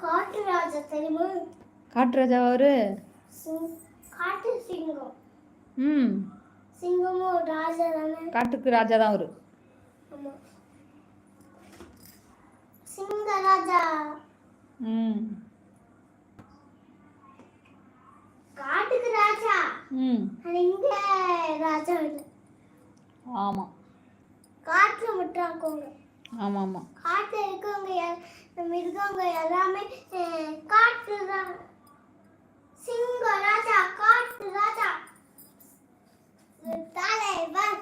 காட்டு ராஜா தெரியுமா? காட்டுராஜா அவரு? காட்டு சிங்கம். ம். சிங்கமும் ராஜா தானே? காட்டுக்கு ராஜா தான் அவரு. ஆமா. சிங்க ராஜா. ம். காட்டுக்கு ராஜா. ம். இங்க ராஜா ஆமாம் காட்டுல மட்டும் இருக்கவங்க ஆமாம். ஆமாம் காட்டுல இருக்கவங்க மிருகங்க எல்லாமே காட்டு ரா- சிங்க ராஜா காட்டு ராஜா. தலைவன்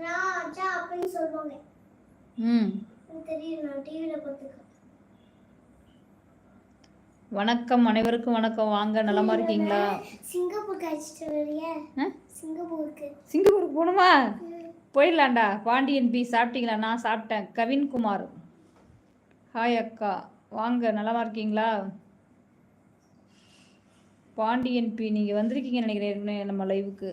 ராஜா அப்படின்னு சொல்லுவாங்க. ம். வணக்கம் அனைவருக்கும் வணக்கம். வாங்க நலமா இருக்கீங்களா? சிங்கப்பூருக்கு அழைச்சிட்டு வரியா? சிங்கப்பூருக்கு. சிங்கப்பூருக்கு போகணுமா? ம். போயிடலாம்டா. பாண்டியன் பி சாப்பிட்டீங்களா? நான் சாப்பிட்டேன். கவின்குமார். ஹாய் அக்கா. வாங்க நலமா இருக்கீங்களா? பாண்டியன் பி நீங்கள் வந்திருக்கீங்கன்னு நினைக்கிறேன் நம்ம லைவுக்கு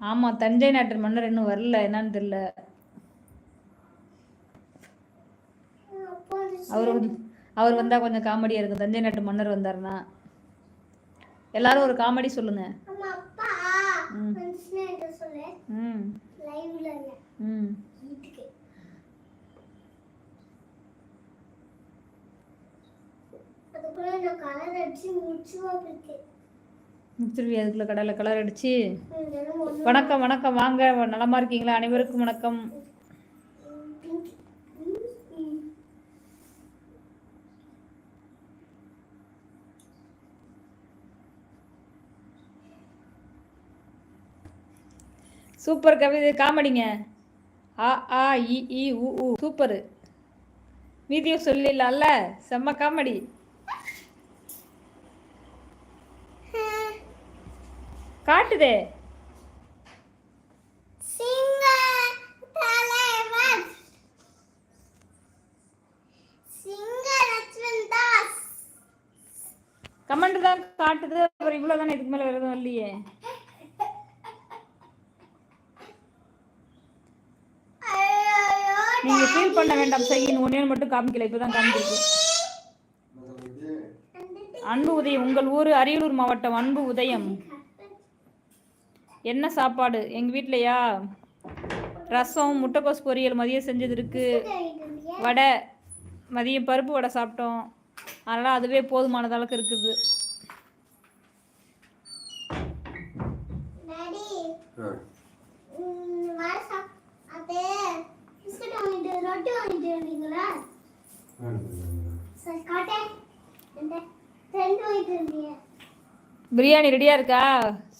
ஆமாம் தஞ்சை நாட்டு மன்னர் இன்னும் வரல. என்னன்னு தெரியல அப்போ அது அவர் வந்து அவர் வந்தால் கொஞ்சம் காமெடியாக இருக்கும். தஞ்சை நாட்டு மன்னர் வந்தாருன்னா. எல்லாரும் ஒரு காமெடி சொல்லுங்க. ம். ம். லைவ்ல இல்லை ம். வீட்டுக்கு. அதுக்குள்ள கலர் அடிச்சு கடையில் கலர் அடிச்சு. வணக்கம் வணக்கம். வாங்க நலமா இருக்கீங்களா? அனைவருக்கும் வணக்கம் பிங்க் ம், ம். சூப்பர் கவிதை காமெடிங்க. ஆ ஆ இ இ உ உ. சூப்பரு. மீதியும் சொல்லிடலாம்ல? செம்ம காமெடி. காட்டுதே. கமெண்ட் தான் காட்டுது. அப்புறம் இவ்வளோ தானே இதுக்கு மேலே வேறு எதுவும் இல்லையே நீங்க நீங்கள் ஃபீல் பண்ண வேண்டாம் செய்யின் ஒன்றே மட்டும் காமிக்கல இப்போ தான் காமிச்சிருக்கு. அன்பு உதயம். உங்கள் ஊர் அரியலூர் மாவட்டம் அன்பு உதயம். என்ன சாப்பாடு? எங்கள் வீட்லையா? ரசம் முட்டைக்கோஸ் பொரியல் மதியம் செஞ்சது இருக்கு. வடை மதியம் பருப்பு வடை சாப்பிட்டோம். அதனால் அதுவே போதுமானது அளவுக்கு இருக்குது. அது. பிஸ்கட் வாங்கிட்டு ரொட்டி வாங்கிட்டு வந்தீங்களா? சரி காட்டேன். இந்த ரெண்டு வாங்கிட்டு பிரியாணி ரெடியாக இருக்கா?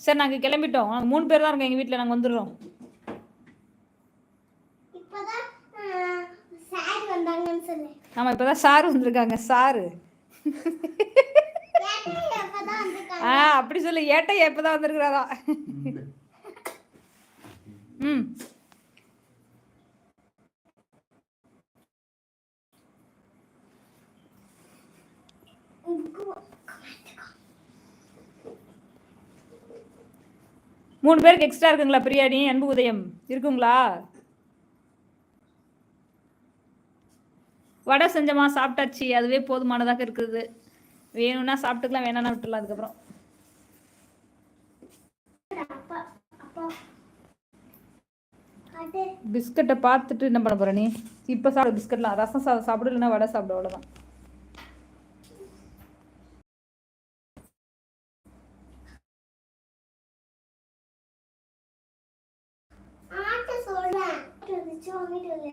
சரி நாங்கள் கிளம்பிட்டோம். நாங்கள் மூணு பேர் தான் இருக்கோம் எங்கள் வீட்டில் நாங்கள் வந்துடுறோம். ஆமாம் இப்போ தான் சாரு வந்திருக்காங்க. சாரு. ஆ அப்படி சொல்லு. ஏட்டை எப்போ தான் வந்திருக்கிறாரா ம். மூணு பேருக்கு எக்ஸ்ட்ரா இருக்குங்களா பிரியாணி? அன்பு உதயம். இருக்குங்களா? வடை செஞ்சோமா? சாப்பிட்டாச்சு. அதுவே போதுமானதாக இருக்குது. வேணும்னா சாப்பிட்டுக்கலாம் வேணாம்னா விட்டுலாம் அதுக்கப்புறம். பிஸ்கட்டை பார்த்துட்டு என்ன பண்ண போற நீ? இப்போ சாப்பிடு பிஸ்கட்லாம். ரசம் சாதம் சாப்பிடு இல்லைன்னா வடை சாப்பிடு. அவ்வளோதான் வந்துச்சு வாங்கிட்டு வரல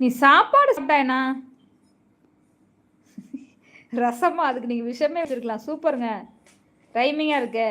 நீ சாப்பாடு சாப்பிட்டாயனா ரசமா அதுக்கு நீங்க விஷயமே வச்சிருக்கலாம். சூப்பருங்க. டைமிங்கா இருக்கு.